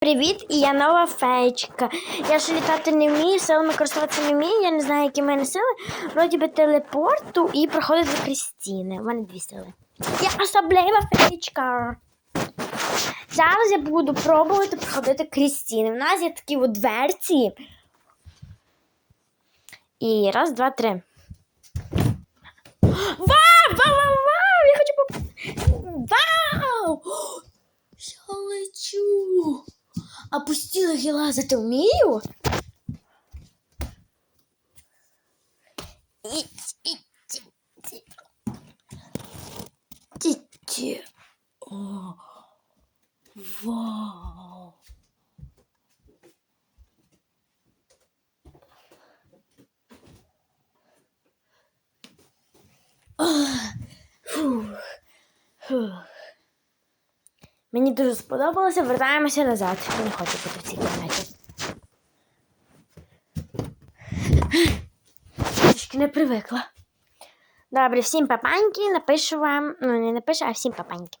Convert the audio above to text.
Привіт, і я нова феєчка. Я ж літати не вмію, силами користуватися не вмію, я не знаю, які в мене сили. Вроді би телепорту і проходити до Крістіни. У мене дві сили. Я особлива феєчка. Зараз я буду пробувати проходити Крістіни. У нас є такі дверці. І раз, два, три. Вау! Вау! Вау! Вау! Я хочу поп... Вау! Я лечу! А по стінах я лазити вмію? Вау! Фух, фух. Мені дуже сподобалося, вертаємося назад. Я не хочу бути в цій кімнаті. Трішки не привикла. Добре, всім папаньки, напишу вам. Ну, не напишу, а всім папаньки.